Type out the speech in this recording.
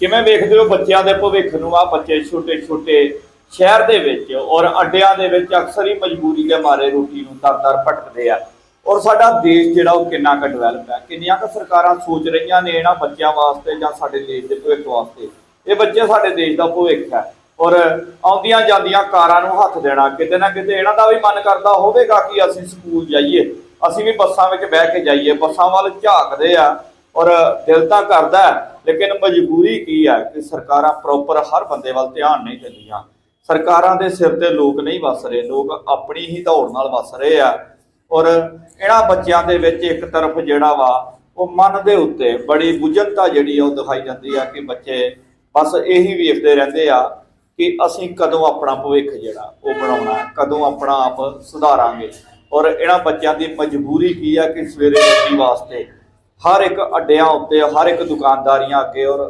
ਕਿਵੇਂ ਵੇਖਦੇ ਹੋ ਬੱਚਿਆਂ ਦੇ ਭਵਿੱਖ ਨੂੰ? ਆ ਬੱਚੇ ਛੋਟੇ ਛੋਟੇ ਸ਼ਹਿਰ ਦੇ ਵਿੱਚ ਔਰ ਅੱਡਿਆਂ ਦੇ ਵਿੱਚ ਅਕਸਰ ਹੀ ਮਜਬੂਰੀ ਦੇ ਮਾਰੇ ਰੋਟੀ ਨੂੰ ਦਰ-ਦਰ ਭਟਕਦੇ ਆ। ਔਰ ਸਾਡਾ ਦੇਸ਼ ਜਿਹੜਾ ਉਹ ਕਿੰਨਾ ਕੁ ਡਿਵੈਲਪ ਹੈ। ਕਿੰਨੀਆਂ ਕੁ ਸਰਕਾਰਾਂ ਸੋਚ ਰਹੀਆਂ ਨੇ ਇਹਨਾਂ ਬੱਚਿਆਂ ਵਾਸਤੇ ਜਾਂ ਸਾਡੇ ਦੇਸ਼ ਦੇ ਭਵਿੱਖ ਵਾਸਤੇ। ਇਹ ਬੱਚੇ ਸਾਡੇ ਦੇਸ਼ ਦਾ ਭਵਿੱਖ ਹੈ। ਔਰ ਆਉਂਦੀਆਂ ਜਾਂਦੀਆਂ ਕਾਰਾਂ ਨੂੰ ਹੱਥ ਦੇਣਾ, ਕਿਤੇ ਨਾ ਕਿਤੇ ਇਹਨਾਂ ਦਾ ਵੀ ਮਨ ਕਰਦਾ ਹੋਵੇਗਾ ਕਿ ਅਸੀਂ ਸਕੂਲ ਜਾਈਏ। ਅਸੀਂ ਵੀ ਬੱਸਾਂ ਵਿੱਚ ਬਹਿ ਕੇ ਜਾਈਏ। ਬੱਸਾਂ ਵੱਲ ਝਾਕਦੇ ਆ ਔਰ ਦਿਲ ਤਾਂ ਕਰਦਾ ਲੇਕਿਨ ਮਜਬੂਰੀ ਕੀ ਹੈ ਕਿ ਸਰਕਾਰਾਂ ਪ੍ਰੋਪਰ ਹਰ ਬੰਦੇ ਵੱਲ ਧਿਆਨ ਨਹੀਂ ਦਿੰਦੀਆਂ। ਸਰਕਾਰਾਂ ਦੇ ਸਿਰ ਤੇ ਲੋਕ ਨਹੀਂ ਵਸ ਰਹੇ, ਲੋਕ ਆਪਣੀ ਹੀ ਦੌੜ ਨਾਲ ਵਸ ਰਹੇ ਆ। ਔਰ ਇਹਨਾਂ ਬੱਚਿਆਂ ਦੇ ਵਿੱਚ ਇੱਕ ਤਰਫ ਜਿਹੜਾ ਵਾ, ਉਹ ਮਨ ਦੇ ਉੱਤੇ ਬੜੀ ਬੁਝਲਤਾ ਜਿਹੜੀ ਆ ਉਹ ਦਿਖਾਈ ਜਾਂਦੀ ਆ ਕਿ ਬੱਚੇ ਬਸ ਇਹੀ ਵੇਖਦੇ ਰਹਿੰਦੇ ਆ ਕਿ ਅਸੀਂ ਕਦੋਂ ਆਪਣਾ ਭਵਿੱਖ ਜਿਹੜਾ, ਉਹ ਬਣਾਉਣਾ, ਕਦੋਂ ਆਪਣਾ ਆਪ ਸੁਧਾਰਾਂਗੇ। ਔਰ ਇਹਨਾਂ ਬੱਚਿਆਂ ਦੀ ਮਜਬੂਰੀ ਕੀ ਆ ਕਿ ਸਵੇਰੇ ਰੋਟੀ ਵਾਸਤੇ ਹਰ ਇੱਕ ਅੱਡਿਆਂ ਉੱਤੇ ਹਰ ਇੱਕ ਦੁਕਾਨਦਾਰੀਆਂ ਅੱਗੇ ਔਰ